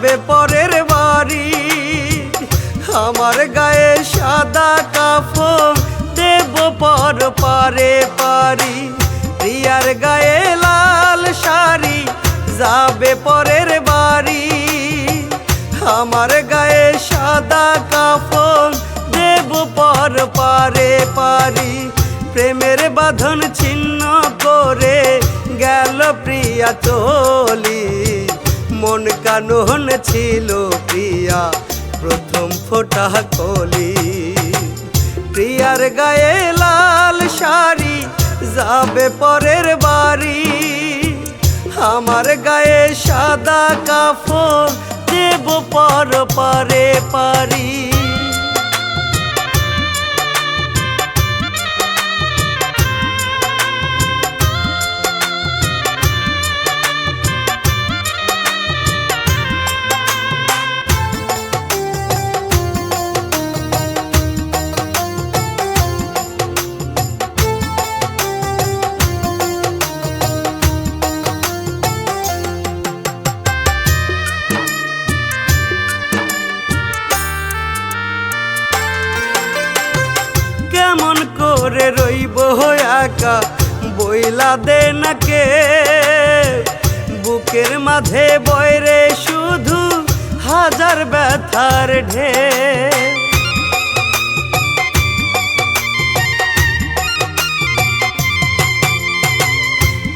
যাবে পরের বাড়ি। আমার গায়ে সাদা কাফন দেব পর পারে পারি। প্রিয়ার গায়ে লাল শাড়ি যাবে পরের বাড়ি। আমার গায়ে সাদা কাফন দেব পর পারে পারি। প্রেমের বাঁধন ছিন্ন করে গেল প্রিয়া চলি। মন কানন ছিল প্রিয়া, প্রথম ফোটা কলি। প্রিয়ার গায়ে লাল শাড়ি, যাবে পরের বাড়ি। আমার গায়ে সাদা কাফন, দেব পর পারে পারি। করে রইব একা, বইলা দে নাকে। বুকের মাঝে বয়রে শুধু হাজার ব্যথার ঢে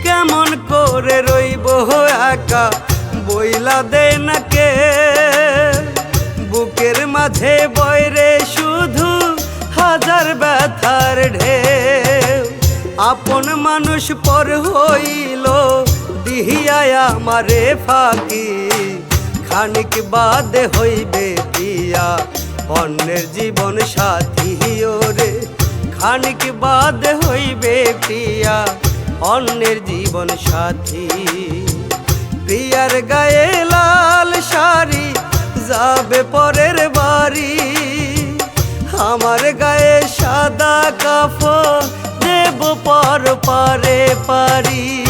কেমন করে রইব একা, বইলা দে নাকে। বুকের মাঝে আপন মানুষ পর হইল দিহিয়ায় আমারে ফাঁকি। খানিক বাদে হইবে পিয়া অন্যের জীবন সাথী ওরে খানিক বাদে হইবে প্রিয়া অন্যের জীবন সাথী। প্রিয়ার গায়ে লাল শাড়ি, যাবে পরের বাড়ি। আমার গায়ে সাদা দেব পর পারে পারি।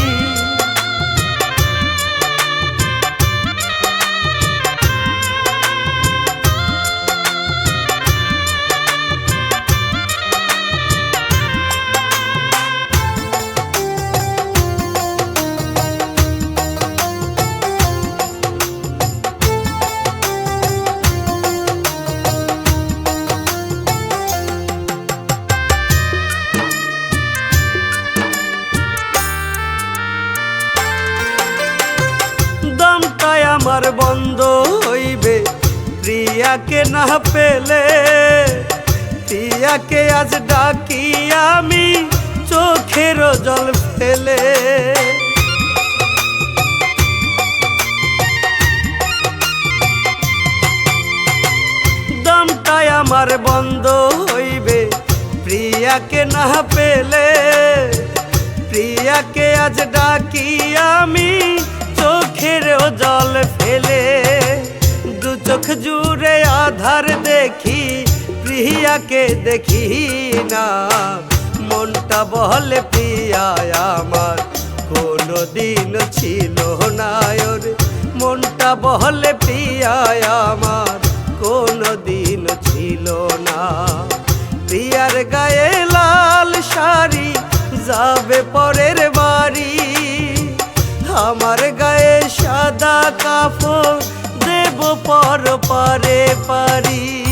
আমার বন্ধ হইবে। প্রিয়াকে না পেলে, প্রিয়াকে আজ ডাকি আমি, চোখের জল ফেলে। দমটাই আমার বন্ধ হইবে। প্রিয়াকে না পেলে, প্রিয়াকে আজ ডাকি আমি চোখের জল ফেলে, দু চোখ জুড়ে আধার দেখি, প্রিয়াকে দেখি না। মনটা বলে প্রিয়া, আমার কোনো দিন ছিল না ওরে। মনটা বলে প্রিয়া, আমার কোনো দিন ছিল না। প্রিয়ার গায়ে লাল শাড়ি, যাবে পরের পারি